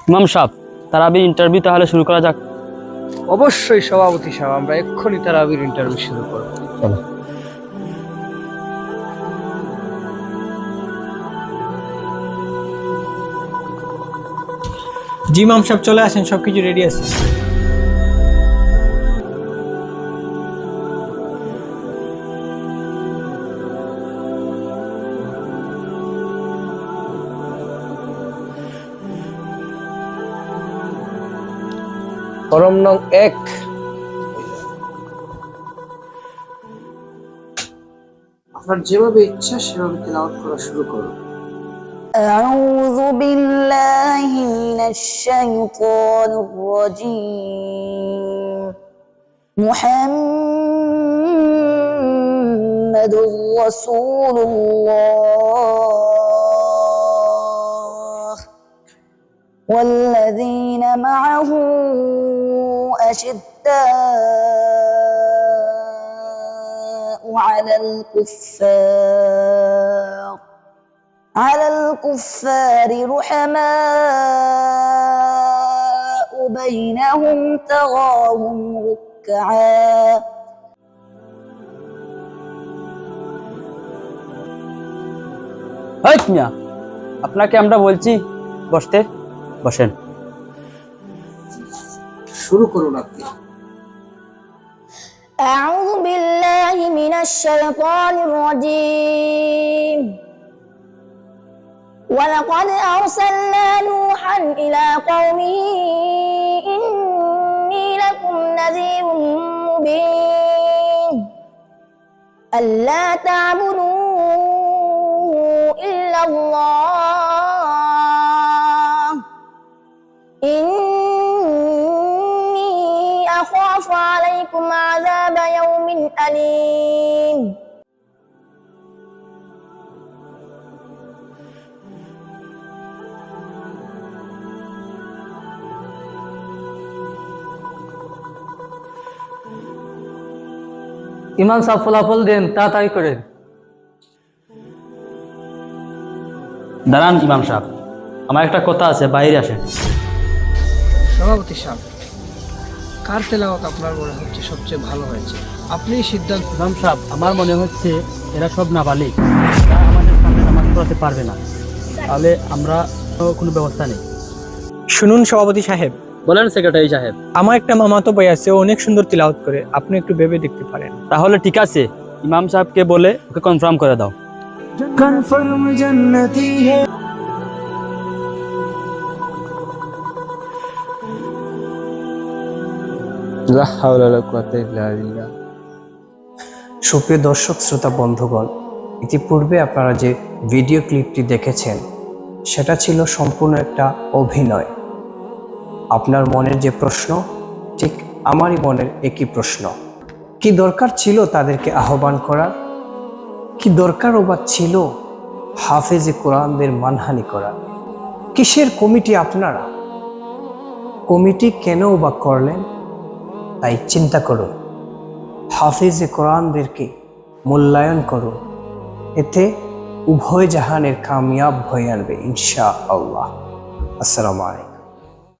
ইমাম সাহেব তারাবির ইন্টারভিউ তাহলে শুরু করা যাক। অবশ্যই সভাপতি সাহেব আমরা এক্ষুনি তারাবির ইন্টারভিউ শুরু করব। চলো। জি মাম সাহেব চলে আসেন সবকিছু রেডি আছে। ফরম নং এক আপনার যেভাবে ইচ্ছা সেভাবে তেলাওয়াত করা শুরু করুন أعوذ بالله من الشيطان الرجيم محمد رسول الله والذين معه أشداء على الكفار على الكفار رحماء بينهم تراهم ركعا হেৎ মিয়া আপনাকে আমরা বলছি বসতে বসেন শুরু করুন আপনি أعوذ بالله من الشيطان الرجيم ولقد أرسلنا نوحا إلى قومه إني لكم نذير مبين ألا تعبدوا إلا الله إني أخاف عليكم عذاب يوم أليم ইমাম সাহেব ফলাফল দেন তাড়াতাড়ি করেন দাঁড়ান ইমাম সাহেব আমার একটা কথা আছে বাইরে আসেন সভাপতি সাহেব কার তেলাওয়াত আপনার মনে হচ্ছে সবচেয়ে ভালো হয়েছে? আপনি সিদ্ধান্ত ইমাম সাহেব আমার মনে হচ্ছে এরা সব নাবালিক। এরা আমাদের সামনে নামাজ পড়াতে পারবে না। তাহলে আমরা কোনো ব্যবস্থা নেই। শুনুন সভাপতি সাহেব। বলেন সেক্রেটারি সাহেব। আমার একটা মামাতো ভাই আছে ও অনেক সুন্দর তিলাওয়াত করে। আপনি একটু ভেবে দেখতে পারেন। তাহলে ঠিক আছে। ইমাম সাহেবকে বলে ওকে কনফার্ম করে দাও। সুপ্রিয় দর্শক, শ্রোতা, বন্ধুগণ, ইতিপূর্বে আপনারা যে ভিডিও ক্লিপটি দেখেছেন, সেটা ছিল সম্পূর্ণ একটা অভিনয়। আপনার মনের যে প্রশ্ন, ঠিক আমারই মনের একই প্রশ্ন। কি দরকার ছিল তাদেরকে আহ্বান করার কি দরকার বা ছিল হাফেজে কোরআনদের মানহানি করার কিসের কমিটি আপনারা? কমিটি কেন বা করলেন? তাই চিন্তা করো। হাফিজে কোরআনদেরকে মূল্যায়ন করো। এতে উভয় জাহানের কামিয়াব হয়ে আনবে ইনশা আল্লাহ আসসালামু আলাইকুম।